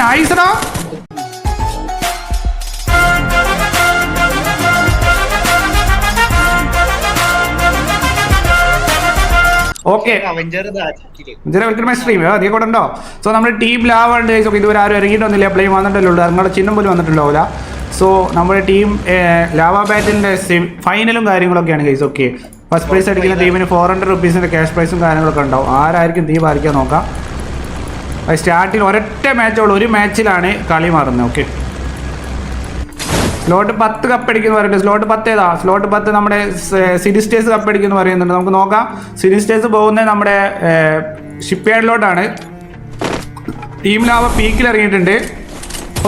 നൈസടാ okay stream അതേ കൂടെ ഉണ്ടോ? സോ നമ്മുടെ ടീം ലാവ് ഉണ്ട്. Okay, ഇതുവരെ ആരും ഇറങ്ങിയിട്ടൊന്നുമില്ല. പ്ലേ വന്നിട്ടല്ലോ നിങ്ങളുടെ ചിഹ്നം പോലും വന്നിട്ടുണ്ടാവില്ല സോ നമ്മുടെ ടീം ലാവ ബാറ്റിന്റെ ഫൈനലും കാര്യങ്ങളൊക്കെയാണ് ഗൈസ് ഓക്കെ ഫസ്റ്റ് പ്രൈസ് അടിക്കുന്ന ടീമിന് ഫോർ ഹൺഡ്രഡ് റുപ്പീസിന്റെ ക്യാഷ് പ്രൈസും കാര്യങ്ങളൊക്കെ ഉണ്ടാവും. ആരായിരിക്കും ടീം ആയിരിക്കാൻ നോക്കാം. സ്റ്റാർട്ടിങ് ഒരൊറ്റ മാച്ചുള്ളൂ ഒരു മാച്ചിലാണ് കളി മാറുന്നത്. ഓക്കെ സ്ലോട്ട് പത്ത് കപ്പടിക്കുന്നു പറയുന്നുണ്ട് സ്ലോട്ട് പത്ത് ഏതാ? സ്ലോട്ട് പത്ത് നമ്മുടെ സിറ്റി സ്റ്റേഴ്സ് കപ്പടിക്കുന്നു പറയുന്നുണ്ട്. നമുക്ക് നോക്കാം. സിറ്റി സ്റ്റേഴ്സ് പോകുന്നത് നമ്മുടെ ഷിപ്പ് യാർഡിലോട്ടാണ് ടീം ലാവ പീക്കിൽ ഇറങ്ങിയിട്ടുണ്ട്.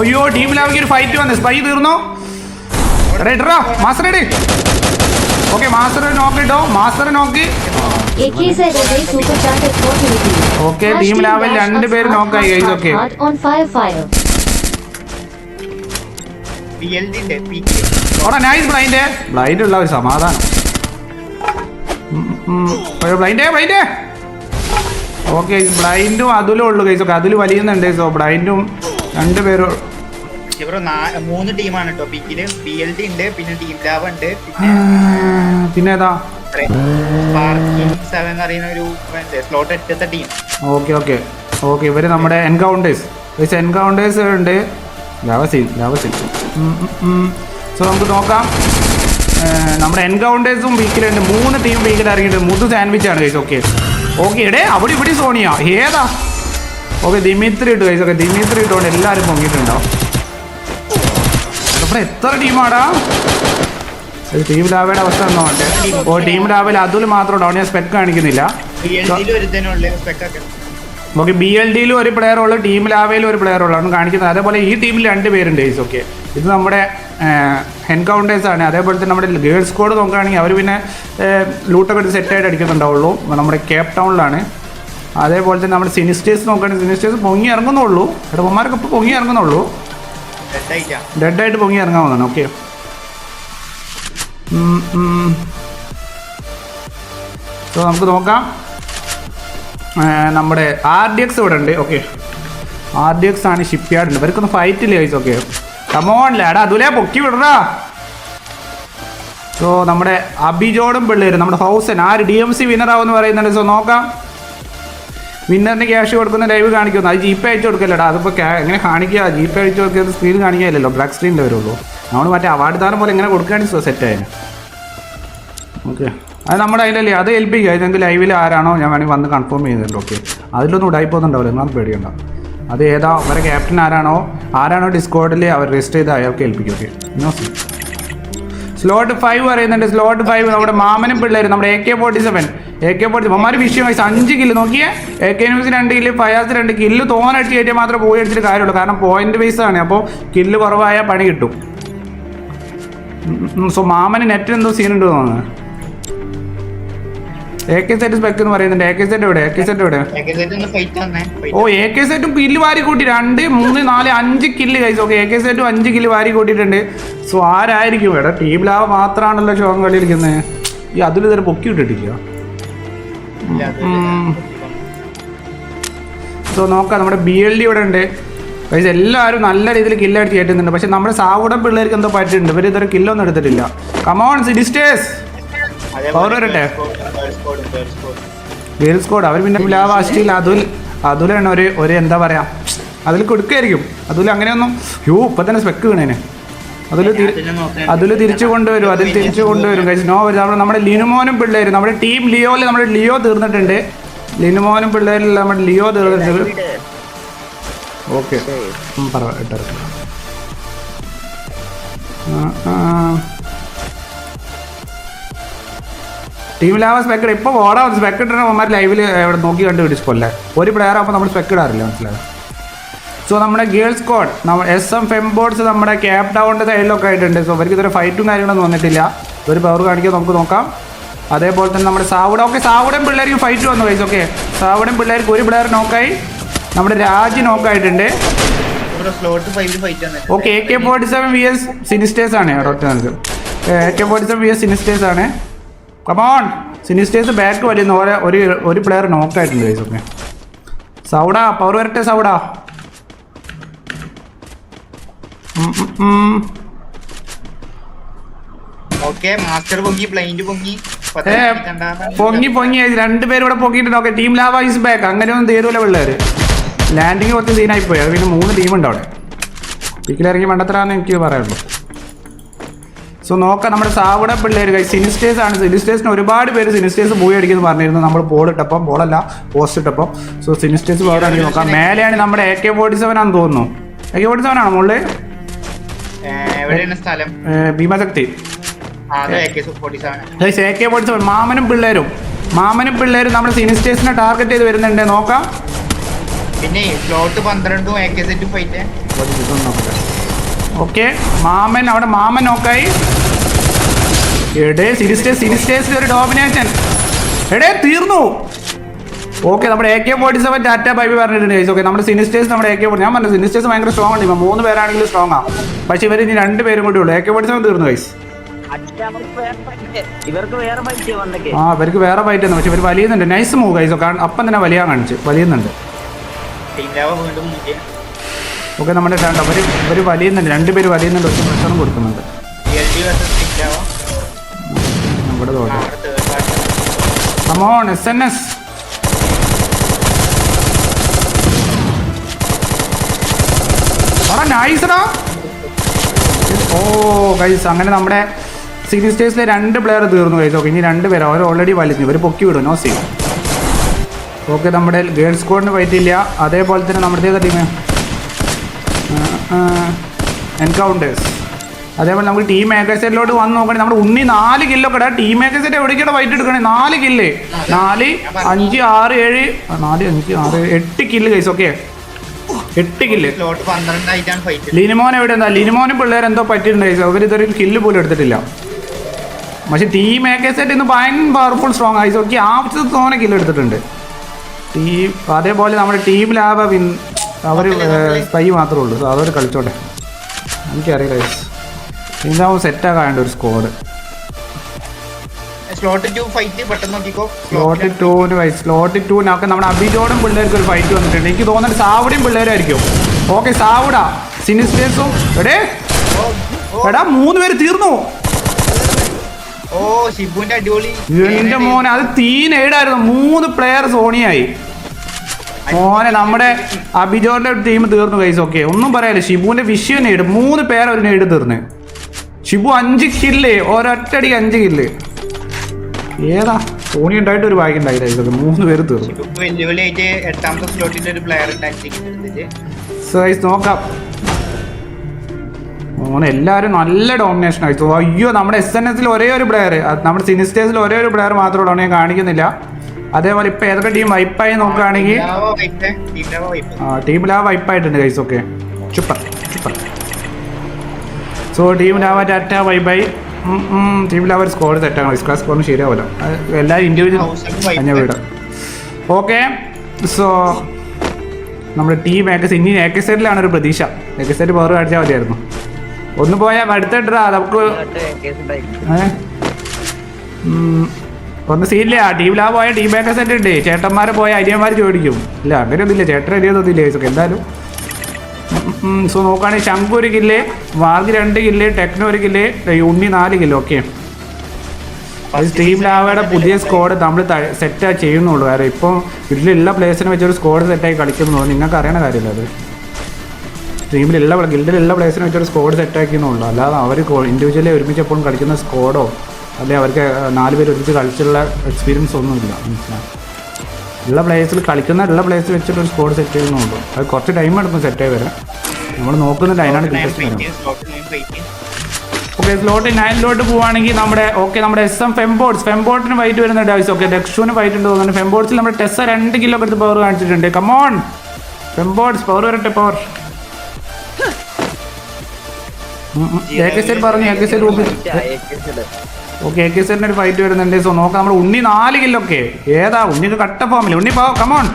അയ്യോ ടീം ലാവയ്ക്ക് ഒരു ഫൈറ്റ് വന്നു. സ്പൈ തീർന്നോ? റെഡറോ മാസ്റ്റർ റെഡി ഓക്കെ മാസ്റ്റർ നോക്കിട്ടോ മാസ്റ്റർ നോക്ക് AKZ team Laval super chat at 420. Okay, team level രണ്ട് പേര് നോക്കായി, ഗൈസ് ഓക്കെ ഓടാ നൈസ് ബ്ലൈൻഡ് ബ്ലൈൻഡ് ഉള്ള ഒരു സമാധാനം. ബ്ലൈൻഡേ ബ്ലൈൻഡേ ഓക്കെ ബ്ലൈൻഡും അതിലും ഉള്ളു കൈസ് ഒക്കെ അതിൽ വലിയുന്നുണ്ട് സോ ബ്ലൈൻഡും രണ്ടുപേരും പേരും. നാ- മൂന്ന് ടീമാണ് കേട്ടോ പീക്കിൽ പി എൽ ഡി ഉണ്ട് പിന്നെ ടീം ഉണ്ട് പിന്നെ ഏതാ ഓക്കെ ഇവർ നമ്മുടെ എൻകൗണ്ടേഴ്സ് എൻകൗണ്ടേഴ്സ് ഉണ്ട്. സോ നമുക്ക് നോക്കാം. നമ്മുടെ എൻകൗണ്ടേഴ്സും വീക്കിലുണ്ട് മൂന്ന് ടീം വീക്കിൽ ഇറങ്ങിയിട്ടുണ്ട്. മുതു സാൻഡ്വിച്ച് ആണ് കൈസ് ഓക്കെ ഓക്കെ എടേ അവിടെ ഇവിടെ സോണിയ. ഏതാ? ഓക്കെ ദിമിത്രി ഇട്ട് കഴിച്ചു ഓക്കെ ദിമിത്രി ഇട്ടുകൊണ്ട് എല്ലാവരും പൊങ്ങിയിട്ടുണ്ടാവും. എത്ര ടീമാടാ ടീം ലാവയുടെ അവസ്ഥ എന്നോട്ടെ ഓ ടീം ലാവയിൽ അതുൽ മാത്രം ഡൗൺ ഞാൻ സ്പെക്ക് കാണിക്കുന്നില്ല. ഓക്കെ ബി എൽ ഡിയിലും ഒരു പ്ലെയർ ഉള്ളു ടീം ലാവയിലും ഒരു പ്ലെയർ ഉള്ളു കാണിക്കുന്നത് അതേപോലെ ഈ ടീമിൽ രണ്ട് പേരുണ്ട് ഏസ് ഓക്കെ ഇത് നമ്മുടെ എൻകൗണ്ടേഴ്സ് ആണ്. അതേപോലെ തന്നെ നമ്മുടെ ഗേൾസ് സ്ക്വാഡ് നോക്കുകയാണെങ്കിൽ അവർ പിന്നെ ലൂട്ടൊക്കെ എടുത്ത് സെറ്റായിട്ട് അടിക്കുന്നുണ്ടാവുള്ളൂ. നമ്മുടെ കേപ്പ് ടൗണിലാണ് അതേപോലെ തന്നെ നമ്മുടെ സിനിസ്റ്റേഴ്സ് നോക്കുകയാണെങ്കിൽ സിനിസ്റ്റേഴ്സ് പൊങ്ങി ഇറങ്ങുന്നുള്ളൂ. ഇടവന്മാരൊക്കെ ഇപ്പോൾ പൊങ്ങി ഇറങ്ങുന്നുള്ളൂ. ഡെഡായിട്ട് പൊങ്ങി ഇറങ്ങാവുന്നതാണ് ഓക്കെ സോ നമുക്ക് നോക്കാം. നമ്മുടെ ആർ ഡി എക്സ് ഇവിടെ ഉണ്ട് ഓക്കെ ആർ ഡി എക്സ് ആണ് ഷിപ്പ് യാർഡ് ഉണ്ട് ഇവർക്കൊന്ന് ഫൈറ്റ് ഇല്ല ഓക്കെ കമോൺ ലാടാ അതുലേ പൊക്കി വിടറാ സോ നമ്മുടെ അബിജോടും പിള്ളേരും നമ്മുടെ ഹൗസൻ ആര് ഡി എം സി വിന്നറാവെന്ന് പറയുന്നുണ്ട്. സോ നോക്കാം. വിന്നറിന് ക്യാഷ് കൊടുക്കുന്ന ലൈവ് കാണിക്കുന്നു അത് ജി പേ അയച്ചു കൊടുക്കല്ലടാ. അതിപ്പോൾ എങ്ങനെ കാണിക്കുക ജി പേ അയച്ചു കൊടുക്കുന്നത് സ്ക്രീൻ കാണിക്കാനില്ലല്ലോ. ബ്ലാക്ക് സ്ക്രീനിൽ വരുള്ളൂ. നമ്മൾ മറ്റേ അവാർഡ് താരം പോലെ എങ്ങനെ കൊടുക്കുകയാണെങ്കിൽ സെറ്റ് ആയതിന് ഓക്കെ അത് നമ്മുടെ അതിലല്ലേ അത് ഏൽപ്പിക്കുക. ഇതെങ്കിൽ ലൈവിൽ ആരാണോ ഞാൻ വേണമെങ്കിൽ വന്ന് കൺഫേം ചെയ്യുന്നുണ്ട്. ഓക്കെ അതിലൊന്നും ഉടായിപ്പോന്നുണ്ടാവില്ല നമ്മൾ പേടിയണ്ട അത് ഏതാ വരെ ക്യാപ്റ്റൻ ആരാണോ ആരാണോ ഡിസ്കോഡിൽ അവർ രജിസ്റ്റർ ചെയ്ത് അയാൾക്ക് ഏൽപ്പിക്കും. Okay no C slot five പറയുന്നുണ്ട്. സ്ലോട്ട് ഫൈവ് നമ്മുടെ മാമനും പിള്ളേരും നമ്മുടെ A K forty seven A K forty അമ്മമാര് വിഷയം വയസ്സ് അഞ്ച് കില്ല് നോക്കിയേ? എ കെ ന്യൂസ് രണ്ട് കില്ല് ഫയാസ് രണ്ട് കില്ല് തോന്നടിച്ച് കയറ്റിയാൽ മാത്രമേ പോയി അടിച്ചിട്ട് കാര്യമുള്ളൂ. കാരണം പോയിന്റ് ബേസ് ആണ്. അപ്പോൾ കില്ല് കുറവായ പണി കിട്ടും. സോ മാമന് നെറ്റ് എന്തോ സീൻ ഉണ്ട് തോന്നുന്നു. എ കെ സെറ്റ് സ്പെക്ക് എന്ന് പറയുന്നുണ്ട്. എ കെ സെറ്റ് എവിടെ? എ കെ സെറ്റ് എവിടെ? ഓ എ കെ സെറ്റും കില്ല് വാരി കൂട്ടി. രണ്ട് മൂന്ന് നാല് അഞ്ച് കില്ല് കഴിച്ചു ഓക്കെ എ കെ സെറ്റും അഞ്ച് കില്ല് വാരി കൂട്ടിയിട്ടുണ്ട്. സോ ആരായിരിക്കും? ഇവിടെ ടീം ലാഭ മാത്രമാണല്ലോ ഷോം കളിയിരിക്കുന്നത് ഈ അതിൽ ഇതുവരെ പൊക്കി വിട്ടിട്ടില്ല. സോ നോക്കാം നമ്മുടെ ബി എൽ ഡി ഇവിടെ ഉണ്ട്. പക്ഷേ എല്ലാവരും നല്ല രീതിയിൽ കില്ലടിച്ച് കയറ്റുന്നുണ്ട്. പക്ഷെ നമ്മുടെ സാവുടം പിള്ളേർക്ക് എന്തോ പറ്റിയിട്ടുണ്ട്. ഇവർ ഇതൊരു കില്ലൊന്നും എടുത്തിട്ടില്ല. കമോൺ സിഡിസ്റ്റേഴ്സ് Power വരട്ടെ? സ്കോഡ് അവർ പിന്നെ ലാവാസ്റ്റിയിൽ അതുൽ അതുലാണ് ഒരു ഒരു എന്താ പറയാ അതിൽ കൊടുക്കായിരിക്കും അതുൽ അങ്ങനെയൊന്നും യോ ഇപ്പൊ തന്നെ സ്പെക്ക് വീണേന്. അതിൽ അതിൽ തിരിച്ചു കൊണ്ടുവരും അതിൽ തിരിച്ചു കൊണ്ടുവരും. കഴിച്ചു നോ നമ്മുടെ നമ്മുടെ ലിനുമോനും പിള്ളേരും നമ്മുടെ ടീം ലിയോയിൽ നമ്മുടെ ലിയോ തീർന്നിട്ടുണ്ട്. ലിനുമോനും പിള്ളേരിൽ നമ്മുടെ ലിയോ തീർന്നിട്ടുണ്ട്. ഓക്കെ. പറ ഇട്ടിറക്കാം ടീം ലാവ സ്പെക്കഡ് ഇപ്പോൾ ഓടാൻ സ്പെക്കഡ് അവന്മാർ ലൈവിൽ ഇവിടെ നോക്കി കണ്ട് പോലെ ഒരു പ്ലെയർ ആകുമ്പോൾ നമ്മൾ സ്പെക്കഡ് ഇടാറില്ല സോ നമ്മുടെ ഗേൾസ് നമ്മൾ എസ് എം ഫെംബോർഡ്സ് നമ്മുടെ ക്യാപ് ടൗണിന്റെ സൈഡിലൊക്കെ ആയിട്ടുണ്ട്. സോ അവർക്ക് ഇതൊരു ഫൈറ്റും കാര്യങ്ങളൊന്നും വന്നിട്ടില്ല. ഒരു പവർ കാണിക്കാൻ നമുക്ക് നോക്കാം. അതേപോലെ തന്നെ നമ്മുടെ സാവുഡ ഓക്കെ സാവുടയും പിള്ളേർക്ക് ഫൈറ്റ് വന്നു കഴിച്ചു ഓക്കെ സാവുടയും പിള്ളേർക്ക് ഒരു പ്ലെയർ നോക്കായി നമ്മുടെ Raj നോക്കായിട്ടുണ്ട്. Okay A K forty seven V S sinisters ആണ്. ഒറ്റ നമുക്ക് A K forty seven V S sinisters ആണ്. കമോൺ സിനിസ്റ്റേഴ്സ് ബാക്ക് വലിയ ഓരോ ഒരു ഒരു പ്ലെയർ നോക്കായിട്ടുണ്ട് ഗൈസ് ഓക്കെ സൗഡ പവർ വരട്ടെ സൗഡ പൊങ്ങി പൊങ്ങി. രണ്ടുപേരും ഇവിടെ പൊങ്ങിയിട്ടുണ്ട്. Okay team lava is back അങ്ങനെയൊന്നും തീരൂല പിള്ളേര്. ലാൻഡിങ് കുറച്ച് സീനായി പോയി. അത് പിന്നെ മൂന്ന് ടീമുണ്ട് അവിടെ. പിക്കിലിറങ്ങി മണ്ടത്തരാന്ന് എനിക്ക് പറയുള്ളൂ സോ നോക്കാം നമ്മുടെ സാവട പിള്ളേർ കൈ സിനിസ്റ്റേഴ്സ് ആണ്. സിനിസ്റ്റേഴ്സിന് ഒരുപാട് പേര് സിനിസ്റ്റേഴ്സ് പോയി അടിക്കുന്നു പറഞ്ഞിരുന്നു. നമ്മൾ ബോൾ ഇട്ടപ്പം ബോളല്ല പോസ്റ്റ് ഇട്ടപ്പം. സോ സിനിസ്റ്റേഴ്സ് പോയി അടിച്ച് നോക്കാം. മേലെയാണ് നമ്മുടെ എ കെ ഫോർട്ടി സെവൻ ആണെന്ന് തോന്നുന്നു. എ കെ ഫോർട്ടി സെവൻ ആണോ മുകളിൽ ഭീമശക്തി എ കെ ഫോർട്ടി സെവൻ മാമനും പിള്ളേരും. മാമനും പിള്ളേരും നമ്മുടെ സിനിസ്റ്റേഴ്സിനെ ടാർഗറ്റ് ചെയ്ത് വരുന്നുണ്ട്. നോക്കാം. പിന്നെ സ്ലോട്ട് പന്ത്രണ്ടും എ കെ സെറ്റും ഫൈറ്റ് ഓക്കെ മാമൻ അവിടെ മാമൻ നോക്കായി. എടേ സിനിസ്റ്റേഴ്സ് സിനിസ്റ്റേഴ്സിന്റെ ഒരു ഡോമിനേഷൻ എടേ തീർന്നു. ഓക്കെ നമ്മുടെ A K forty seven tata bye bye പറഞ്ഞിട്ടുണ്ട് ഗൈസ് ഓക്കെ നമ്മുടെ സിനിസ്റ്റേഴ്സ് നമ്മുടെ എ കെ ഫോർട്ടി ഞാൻ പറഞ്ഞു സിനിസ്റ്റേഴ്സ് ഭയങ്കര സ്ട്രോങ് ആണ് ഇപ്പം മൂന്ന് പേരാണെങ്കിലും സ്ട്രോങ് ആണ് പക്ഷേ ഇവർ ഇനി രണ്ട് പേരും കൂടി ഉള്ളൂ. എ കെ ഫോർട്ടി സെവൻ തീർന്നു ഗൈസ് ആ ഇവർക്ക് വേറെ ഫൈറ്റ് ആണ് പക്ഷെ ഇവർ വലിയുന്നുണ്ട്. നൈസ് മൂവ് ഗൈസ് ഒക്കെ അപ്പം തന്നെ വലിയ കാണിച്ചു. വലിയുന്നുണ്ട്. ടീം ലാവ വീണ്ടും മുന്നിൽ. ഓക്കെ നമ്മുടെ രണ്ട് അവർ ഇവർ വലിയുന്നുണ്ട്. രണ്ടുപേര് വലിയുന്നുണ്ട്. ഒറ്റ പ്രഷറും കൊടുക്കുന്നുണ്ട്. നമ്മുടെ come on S N S oh guys അങ്ങനെ നമ്മുടെ സീരീസ് സ്റ്റേജിലെ രണ്ട് പ്ലെയർ തീർന്നു കഴിച്ചോ ഓക്കെ ഇനി രണ്ട് പേര്. അവർ ഓൾറെഡി വലിഞ്ഞു. ഇവർ പൊക്കി വിടും. നോ സീ ഓക്കെ നമ്മുടെ ഗേൾസ് സ്ക്വാഡിന് പറ്റിയില്ല അതേപോലെ തന്നെ നമ്മുടെ ടീം എൻകൗണ്ടേഴ്സ് അതേപോലെ നമുക്ക് ടീം മേക്കേഴ്സിലോട്ട് വന്ന് നോക്കണേ. നമ്മുടെ ഉണ്ണി നാല് കില്ലൊക്കെ ഇടാം. ടീം മേക്കേഴ്സിന്റെ എവിടേക്കാണ് വൈറ്റ് എടുക്കണേ? നാല് കില്ല് നാല് അഞ്ച് ആറ് ഏഴ് നാല് അഞ്ച് ആറ് എട്ട് കില്ല് കൈസ് ഓക്കെ എട്ട് കില്ല് ലിനിമോൻ എവിടെ എന്താ? ലിനിമോനും പിള്ളേർ എന്തോ പറ്റിയിട്ടുണ്ട് കൈസ് അവർ ഇതൊരു കില്ല് പോലും എടുത്തിട്ടില്ല. പക്ഷെ ടീം മേക്കേഴ്സായിട്ട് ഇന്ന് ഭയങ്കര പവർഫുൾ സ്ട്രോങ് ആയി ഓക്കെ ആവശ്യത്തോനെ തോനെ കില്ല് എടുത്തിട്ടുണ്ട്. ടീം അതേപോലെ നമ്മുടെ ടീം ലാബ് വിൻ അവർ സ്പൈ മാത്രമേ ഉള്ളൂ. സോ അതൊരു കളിച്ചോട്ടെ. എനിക്കറിയില്ല ഇതാവും സെറ്റാകാണ്ട് ഒരു സ്കോഡ് സ്ലോട്ട് ടു ഫൈറ്റ് പെട്ടെന്ന് നോക്കിക്കോ. സ്ലോട്ട് ടു നമുക്ക് സ്ലോട്ട് നമ്മുടെ അഭിജോടും പിള്ളേർക്ക് ഒരു ഫൈറ്റ് വന്നിട്ടുണ്ട്. എനിക്ക് തോന്നുന്നത് സാവുടിയും പിള്ളേരായിരിക്കും. ഓക്കെ സാവുട. സിനിസ്റ്റേഴ്സും എടേ. എടാ മൂന്ന് പേര് തീർന്നു. ഓ ഷിബുന്റെ അടിപൊളി. എന്റെ മോനെ അത് തീനേടായിരുന്നു മൂന്ന് പ്ലെയർ സോണിയായി. മോനെ നമ്മുടെ അഭിജോന്റെ ടീം തീർന്നു കൈസ് ഓക്കെ ഒന്നും പറയാല്ല ഷിബുവിന്റെ വിഷയം നേടും മൂന്ന് പേർ ഒരു നേട് തീർന്ന്. ഷിബു അഞ്ച് കില്ല് ഒരൊറ്റടിക്ക് അഞ്ച് കില്ല് ഏതാ? സോണി ഉണ്ടായിട്ട് ഒരു ഭാഗ്യം ഉണ്ടായില്ല ഇതൊക്കെ മൂന്ന് പേര് തീർന്നു. ഷിബു ഓനെ എല്ലാവരും നല്ല ഡോമിനേഷൻ ആയിച്ചു അയ്യോ നമ്മുടെ എസ് എൻ എസിൽ ഒരേ ഒരു പ്ലെയർ നമ്മുടെ സിനിസ്റ്റേഴ്സിൽ ഒരേ ഒരു പ്ലെയർ മാത്രമേ ഉള്ളൂ. ഞാൻ കാണിക്കുന്നില്ല. അതേപോലെ ഇപ്പൊ ഏതൊക്കെ ടീം വൈപ്പായി നോക്കുകയാണെങ്കിൽ? ആ വൈപ്പായിട്ടുണ്ട് guys okay super super so ടീമിലാവ tata bye bye ടീമിലാവ ഒരു സ്കോർ തെറ്റാണ് വൈസ് ക്ലാസ് സ്കോറിന് ശരിയാവില്ല എല്ലാവരും ഇൻഡിവിജ്വൽ അഞ്ഞ വീട്. ഓക്കെ സോ നമ്മുടെ ടീം ഏക്കസ് ഇനി ഏക്കസൈഡിലാണ് ഒരു പ്രതീക്ഷ. ഏക്കസൈഡ് പവർ കാണിച്ചാൽ മതിയായിരുന്നു. ഒന്ന് പോയാ അടുത്തിട്ടാ നമുക്ക്. ഒന്ന് സീനില്ല? ടീമിലാ പോയ ടീം മേക്കേഴ്സ് സെറ്റ് ഉണ്ട് ചേട്ടന്മാരെ പോയ അരിയന്മാർ ചോദിക്കും. ഇല്ല അങ്ങനെ അങ്ങനെയൊന്നുമില്ല. ചേട്ടൻ അരിയൊന്നുമില്ല ചേച്ചൊക്കെ എന്തായാലും. സോ നോക്കുകയാണെങ്കിൽ ശംഖു ഒരു കില്ല് വാർഗ് രണ്ട് കില്ല് ടെക്നോ ഒരു കില്ല് ഉണ്ണി നാല് കില്ലോ ഓക്കെ അത് ടീം ലാവയുടെ പുതിയ സ്കോഡ് നമ്മൾ സെറ്റ് ചെയ്യുന്നുള്ളൂ. കാരണം ഇപ്പം ഇതിലുള്ള പ്ലേസിനെ വെച്ചൊരു സ്കോഡ് സെറ്റായി കളിക്കുന്നു നിങ്ങൾക്ക് അറിയണ കാര്യമില്ല അത്? ടീമിലുള്ള ഗിൽഡിലുള്ള പ്ലേയേഴ്സിനെ വെച്ചൊരു സ്കോഡ് സ്ക്വാഡ് സെറ്റാക്കിയെന്നുള്ളൂ അല്ലാതെ അവർ ഇൻഡിവിജ്വലി ഒരുമിച്ച് എപ്പോഴും കളിക്കുന്ന സ്കോഡോ അല്ലെങ്കിൽ അവർക്ക് നാല് പേര് ഒരുമിച്ച് കളിച്ചുള്ള എക്സ്പീരിയൻസ് ഒന്നുമില്ല മനസ്സിലായി? ഉള്ള പ്ലേയേഴ്സിൽ കളിക്കുന്ന എല്ലാ പ്ലേയേഴ്സ് വെച്ചിട്ട് ഒരു സ്കോഡ് സെറ്റ് ചെയ്യുന്നുള്ളൂ. അത് കുറച്ച് ടൈം എടുക്കും ആയി വരാൻ. നമ്മൾ നോക്കുന്നുണ്ട് അതിനാണ് ഓക്കെ സ്ലോട്ട് നയനിലോട്ട് പോവുകയാണെങ്കിൽ നമ്മുടെ ഓക്കെ നമ്മുടെ എസ് എം ഫെംബോർഡ്സ് ഫെംബോർഡിന് വൈറ്റ് വരുന്നുണ്ട് ആവശ്യം ഓക്കെ ദക്ഷുവിന് വൈറ്റ് ഉണ്ട് തോന്നുന്നു ഫെംബോർഡ്സിൽ നമ്മുടെ ടെസ്സ രണ്ട് കിലോ എടുത്ത് പവർ കാണിച്ചിട്ടുണ്ട്. കമോൺ ഫെംബോർഡ്സ് പവർ വരട്ടെ പവർ സെറ്റ് പറഞ്ഞു? A K set okay A K സെറ്റിന് ഒരു ഫൈറ്റ് വരുന്നുണ്ട്. സോ നോക്കാം. നമ്മൾ ഉണ്ണി നാല് കില്ലൊക്കെ ഏതാ? ഉണ്ണി കട്ട ഫോമില്ല ഉണ്ണി പോ കമോൺ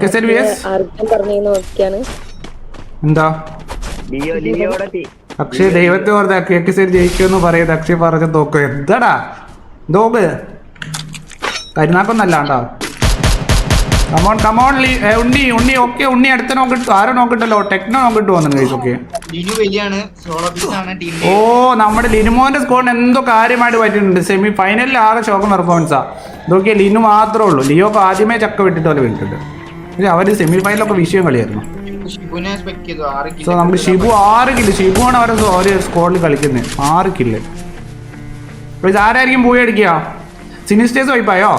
കെ എന്താ? അക്ഷയ ദൈവത്തെ ഓർത്ത് ശരി ജയിക്കുമെന്ന് പറയുന്നത് അക്ഷയ് പറഞ്ഞ തോക്കും എന്താടാ? നോക്ക്. കരുനാക്കൊന്നല്ല കേട്ടോ come on come on Unni Unni okay Unni അടുത്ത നോക്കിട്ടു ആരോ നോക്കിട്ടല്ലോ ടെക്നോ നോക്കിട്ട് വന്നു ഗൈസ് ഓക്കെ ഓ നമ്മുടെ ലിനുമോന്റെ സ്കോറിന് എന്തോ കാര്യമായിട്ട് പറ്റിയിട്ടുണ്ട്. സെമി ഫൈനലിൽ ആകെ ശോകം പെർഫോമൻസാ ഇതൊക്കെ ലിനു മാത്രമേ ഉള്ളൂ. ലിയോ ലിയോക്ക് ആദ്യമേ ചക്ക വിട്ടിട്ട് പോലെ വിട്ടിട്ടുണ്ട്. പക്ഷെ അവർ സെമി ഫൈനലൊക്കെ വിഷയം കളിയായിരുന്നു. സോ നമുക്ക് ഷിബു ആറ് കില്ല് ഷിബു ആണ് അവരെ ഒരു സ്കോറിൽ കളിക്കുന്നത് ആറ് കില്ല് ആരായിരിക്കും പോയി അടിക്കുക? സിനിസ്റ്റേഴ്സ് വൈപ്പായോ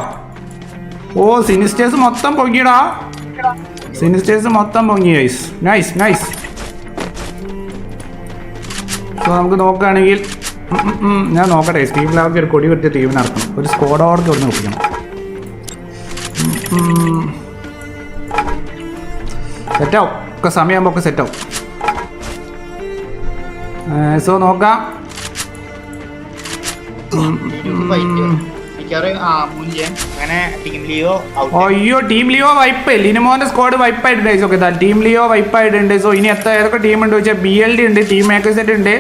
ഓ സിനിസ്റ്റേഴ്സ് മൊത്തം പൊങ്ങിടാ സിനിസ്റ്റേഴ്സ് മൊത്തം പൊങ്ങി ഗൈസ് നൈസ് നൈസ് സോ നമുക്ക് നോക്കുകയാണെങ്കിൽ ഞാൻ നോക്കട്ടെ. സ്റ്റീം ലാവർക്ക് ഒരു കൊടി കുറ്റിയ ടീമിന് നടക്കണം ഒരു ഓർഡർ ഒന്ന് ഒപ്പിക്കണം. സെറ്റാവും ഒക്കെ സമയമാകുമ്പോൾ ഒക്കെ സെറ്റാവും സോ നോക്കാം. മിക്കവാറും ആ മൂല്യം അങ്ങനെ ടീം ലിയോ അയ്യോ ടീം ലിയോ വൈപ്പ് ലിനുമോന്റെ സ്ക്വാഡ് വൈപ്പ് ആയിട്ടുണ്ട് ഓക്കെ ടീം ലിയോ വൈപ്പ് ആയിട്ടുണ്ട് സോ ഇനി എത്ര ഏതൊക്കെ ടീം ഉണ്ട് വെച്ചാൽ ബി എൽ ഡി ഉണ്ട് ടീം മേക്കേഴ്സെറ്റ് ഉണ്ട്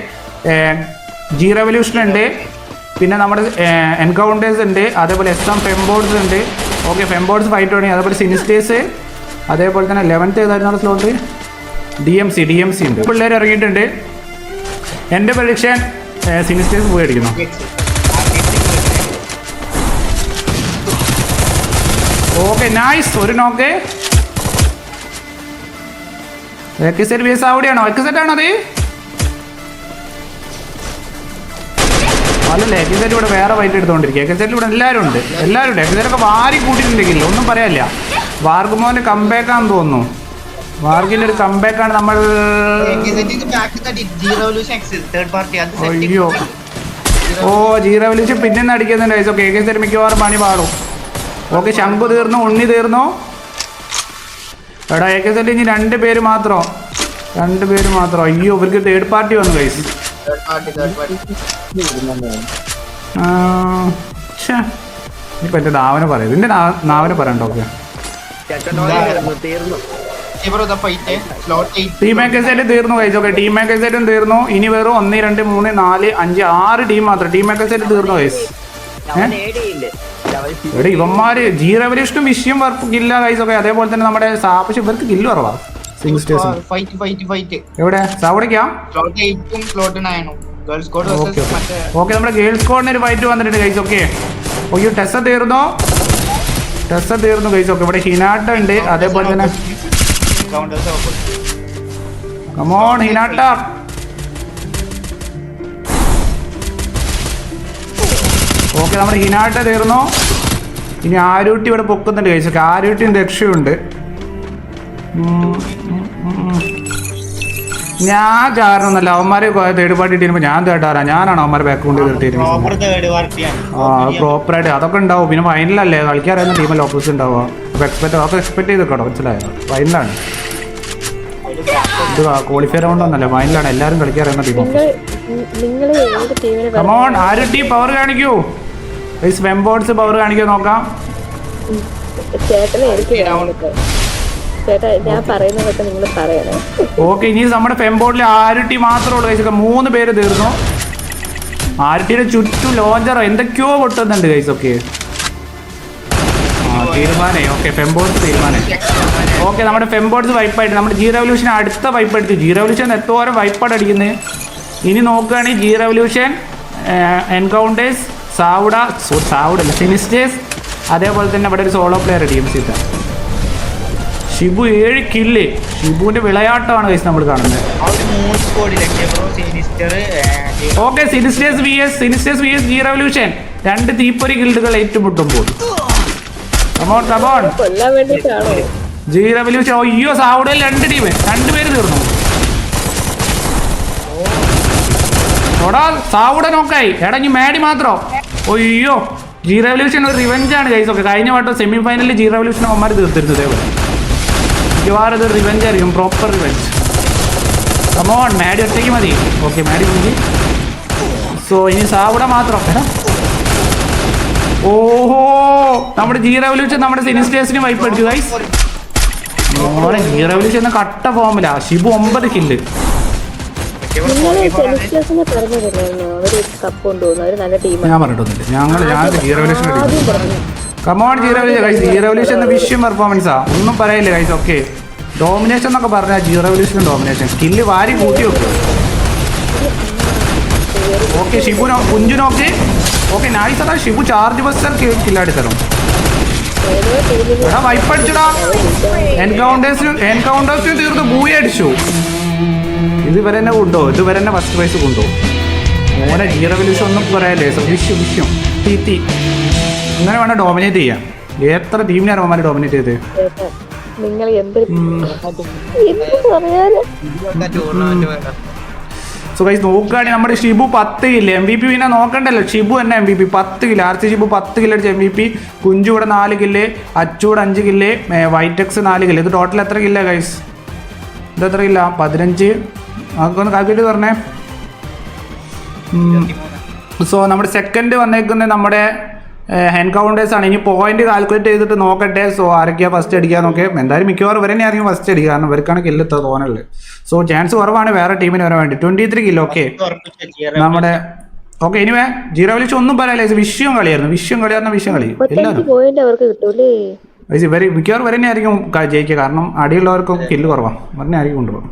ജി റെവല്യൂഷൻ ഉണ്ട് പിന്നെ നമ്മുടെ എൻകൗണ്ടേഴ്സ് ഉണ്ട് അതേപോലെ എസ് എം ഫെംബോർഡ്സ് ഉണ്ട്. ഓക്കെ ഫെംബോർഡ്സ് ഫൈറ്റ് തുടങ്ങി. അതേപോലെ സിനിസ്റ്റേഴ്സ് അതേപോലെ തന്നെ ലെവൻത്ത് ഏതായിരുന്നു slot D M C D M C ഉണ്ട്. പിള്ളേർ ഇറങ്ങിയിട്ടുണ്ട്. എന്റെ പ്രഡിക്ഷൻ സിനിസ്റ്റേഴ്സ് പോയി അടിക്കുന്നു. ഓക്കെ നൈസ് ഒരു നോക്ക് എക്സെറ്റ് ബി എസ് അവിടെയാണോ? എക്സെറ്റ് ആണോ അത്? അല്ലല്ലേ എക്സെറ്റ് ഇവിടെ വേറെ വൈറ്റ് എടുത്തോണ്ടിരിക്കുക എക്സെറ്റ് ഇവിടെ എല്ലാവരും ഉണ്ട്. എല്ലാവരും ഉണ്ട്. ഒക്കെ വാരി കൂട്ടിയിട്ടുണ്ടെങ്കിൽ ഒന്നും പറയാനില്ല വാർഗുമോന്റെ കംബാക്ക് ആണെന്ന് തോന്നുന്നു. വാർഗിന്റെ ഒരു കംബാക്ക് ആണ് നമ്മൾ അയ്യോ. ഓ ജീറ വിളിച്ച് പിന്നെ അടിക്കുന്നുണ്ട് ഓക്കെ ഏകദേശം മിക്കവാറും പണി പാടും. ഓക്കെ ശംഖു തീർന്നു? ഉണ്ണി തീർന്നു? എടാ ഏകദേശം ഇനി രണ്ട് പേര് മാത്രം. രണ്ട് പേര് മാത്രം. അയ്യോ ഇവർക്ക് തേർഡ് പാർട്ടി വന്നു കൈസ് ഇപ്പൊ എന്റെ നാവന പറയാം. ഇതിന്റെ നാവനെ പറയണ്ട ഓക്കെ. തീർന്നു. ടീം മേക്കേഴ്സായിട്ട് ഗൈസ് ഓക്കെ ടീം മേക്കേഴ്സായിട്ടും തീർന്നു. ഇനി വെറും ഒന്ന് രണ്ട് മൂന്ന് നാല് അഞ്ച് ആറ് ടീം മാത്രം. ടീം മേക്കേഴ്സായിട്ട് തീർന്നു കഴിച്ചു എടാ ഇവന്മാര് ജി റെവല്യൂഷനും വിഷയം വർക്ക് കില്ല ഗൈസ് ഒക്കെ. അതേപോലെ തന്നെ നമ്മുടെ സാപ്പിച്ച് ഇവർക്ക് കില്ല് കുറവാ. എവിടെ? versus ഓക്കെ നമ്മുടെ ഗേൾസ് കോഡിന് ഒരു ഫൈറ്റ് വന്നിട്ടുണ്ട് ഗൈസ് ഓക്കെ അയ്യോ ടെസ്സ തീർന്നോ? ടെസ്സ തീർന്നു ഗൈസ് ഓക്കെ ഇവിടെ ഹിനാട്ട ഉണ്ട്. അതേപോലെ തന്നെ. കമോൺ ഹിനാട്ട. ഓക്കെ നമ്മുടെ ഹിനാട്ട തീർന്നു? ഇനി ആരൂട്ടി ഇവിടെ പൊക്കുന്നുണ്ട് കഴിച്ചൊക്കെ ഓക്കെ ആരൂട്ടിയും രക്ഷയുണ്ട്. ഞാൻ ചാരണമൊന്നല്ല അവന്മാര് തേർഡ് പാർട്ടി ഇട്ടിരുമ്പോ ഞാൻ തേട്ടാറാ ഞാനാണ് അവന്മാരെ ബാക്ക് കൊണ്ട് തീർത്തിരുന്നത്. ആ പ്രോപ്പറായിട്ട് അതൊക്കെ ഉണ്ടാവും. പിന്നെ ഫൈനലല്ലേ കളിക്കാറിയുന്ന ടീമിൽ ഓപ്പോസിറ്റ് ഉണ്ടാവുക. അപ്പൊ എക്സ്പെക്ട് അതൊക്കെ എക്സ്പെക്ട് ചെയ്ത് കേട്ടോ മനസ്സിലായോ ഫൈനലാണ് ഇത് ക്വാളിഫയർ കൊണ്ടൊന്നല്ല ഫൈനലാണ് എല്ലാവരും കളിക്കാറിയുന്ന ടീം നിങ്ങൾ ഏത് ടീമിനെ കമോൺ ആര് ടീം പവർ കാണിക്കൂ. വെമ്പോർഡ്സ് പവർ കാണിക്കാൻ നോക്കാം. ഓക്കെ ഇനി നമ്മുടെ ഫെംബോർഡിൽ ആരുട്ടി മാത്രമേ ഉള്ളൂ കഴിച്ചൊക്കെ മൂന്ന് പേര് തീർന്നു. ആരുട്ടിയുടെ ചുറ്റും ലോഞ്ചറോ എന്തൊക്കെയോ പൊട്ടുന്നുണ്ട് കൈസൊക്കെ തീരുമാനേ ഓക്കെ ഫെംബോർഡ്സ് തീരുമാനം ഓക്കെ നമ്മുടെ ഫെംബോർഡ്സ് വൈപ്പായിട്ട് നമ്മുടെ ജി റെവല്യൂഷൻ അടുത്ത വൈപ്പ് എടുത്തു. ജി റെവല്യൂഷൻ എത്തോരം വൈപ്പാട് അടിക്കുന്നത് ഇനി നോക്കുകയാണെങ്കിൽ ജി റെവല്യൂഷൻ എൻകൗണ്ടേഴ്സ് സാവുഡ സാവുഡ അല്ല സിനിസ്റ്റേഴ്സ് അതേപോലെ തന്നെ ഇവിടെ ഒരു solo player D M C Shibu ഏഴ് കില്ല് ഷിബുവിന്റെ വിളയാട്ടമാണ് കൈസ് നമ്മൾ കാണുന്നത്. Okay Sinisters V S Sinisters V S G revolution രണ്ട് തീപ്പൊരി ഗിൽഡുകൾ ഏറ്റുമുട്ടുമ്പോൾ come on come on G revolution അയ്യോ സാവുഡയിൽ രണ്ട് ടീം രണ്ട് പേര് തീർന്നു. സാവുഡ നോക്കായി എടാ ഇനി മാഡി മാത്രോ. അയ്യോ ജി റെവല്യൂഷൻ ഒരു റിവഞ്ച് ആണ് കൈസ് ഒക്കെ കഴിഞ്ഞ വട്ടം സെമി ഫൈനലിൽ ജി റെവല്യൂഷൻ അവന്മാർ തീർത്തിരുന്നു ഇതേപോലെ. മിക്കവാറും ഇത് റിവെഞ്ച് ആയിരിക്കും പ്രോപ്പർ റിവെഞ്ച് കമോൺ മാഡി ഒറ്റയ്ക്ക് മതി. ഓക്കെ മാഡി മതി സോ ഇനി സാവിടെ മാത്രം. ഓഹോ നമ്മുടെ ജി റെവല്യൂഷൻ നമ്മുടെ സിനിസ്റ്റേഴ്സിന് വൈപ്പ് അടിച്ചു ഗൈസ് മോനെ ജി റെവല്യൂഷൻ കട്ട ഫോമിലാ ഷിബു ഒമ്പത് കില്ല് ഞാൻ പറഞ്ഞിട്ടൊന്നുമില്ല. ഞങ്ങൾ ഞാൻ ജി റെവല്യൂഷൻ ആദ്യം പറഞ്ഞു. കമോൺ ജീറോ ഗൈസ് ജീറോ റെവല്യൂഷൻ എന്ന വിഷയം പെർഫോമൻസാ ഒന്നും പറയില്ല ഗൈസ് ഓക്കെ ഡോമിനേഷൻ എന്നൊക്കെ പറഞ്ഞാൽ ജീറോ റെവല്യൂഷൻ ഡോമിനേഷൻ സ്കില്ല് വാരി കൂട്ടി വെക്കും. ഓക്കെ ഷിബു നോ കുഞ്ചുനോക്ക് ഓക്കെ നൈസടാ അതാ ഷിബു ചാർജ് ബസ്റ്റർ കില്ലാടി തരും എടാ വൈപ്പ് അടിച്ചടാ. എൻകൗണ്ടേഴ്സിനും എൻകൗണ്ടേഴ്സിന് തീർത്ത് ബൂയി അടിച്ചു. ഇത് ഇവരെ തന്നെ കൊണ്ടോ ഇത് ഇവരെ തന്നെ ഫസ്റ്റ് പ്രൈസ് കൊണ്ടോ മോനെ ജി റെവല്യൂഷൻ ഒന്നും പറയാല്ലേ? വിഷ്യം വിഷ്യം തീ തീ അങ്ങനെ വേണം ഡോമിനേറ്റ് ചെയ്യാം എത്ര ടീമിനാണ് അവന്മാർ ഡോമിനേറ്റ് ചെയ്ത്? നിങ്ങൾ സോ ഗൈസ് നോക്കുകയാണെങ്കിൽ നമ്മുടെ ഷിബു പത്ത് കില്ല എം വി പി പിന്നെ നോക്കണ്ടല്ലോ. ഷിബു തന്നെ എം വി പി പത്ത് കില്ല ആർ സി ഷിബു പത്ത് കില്ല അടിച്ച എം വി പി കുഞ്ചു ഇവിടെ നാല് കില്ല് അച്ചു ഇവിടെ അഞ്ച് കില്ല് വൈറ്റക്സ് നാല് കില്ല് ഇത് ടോട്ടൽ എത്ര കില്ല ഗൈസ് ഇത് എത്ര കില്ല പതിനഞ്ച്. അതൊക്കെ ഒന്ന് കാൽക്കുലേറ്റ് പറഞ്ഞേ. സോ നമ്മുടെ സെക്കൻഡ് വന്നേക്കുന്നത് നമ്മുടെ ഹാൻഡ് കൗണ്ടേഴ്സ് ആണ്. ഇനി പോയിന്റ് കാൽക്കുലേറ്റ് ചെയ്തിട്ട് നോക്കട്ടെ. സോ ആരൊക്കെയാ ഫസ്റ്റ് അടിക്കുക നോക്കെ. എന്തായാലും മിക്കവാറും ഇവരെ ആയിരിക്കും ഫസ്റ്റ് അടിക്കുക കാരണം ഇവർക്കാണ് കില്ല് തോന്നൽ. സോ ചാൻസ് കുറവാണ് വേറെ ടീമിന് വരാൻ വേണ്ടി. ട്വന്റി ത്രീ കില്ലോ ഓക്കെ നമ്മുടെ ഓക്കെ ഇനി ജീറോ വിളിച്ച് ഒന്നും പറയാനില്ല. വിഷയം കളിയായിരുന്നു. വിഷയം കളിയായിരുന്ന വിഷയം കളി. എല്ലാവരും. ഇവർ മിക്കവാറും ഇവരെ ആയിരിക്കും ജയിക്കുക. കാരണം അടിയുള്ളവർക്കും കില്ല് കുറവാണ് ഇവരെ ആയിരിക്കും കൊണ്ടുപോകും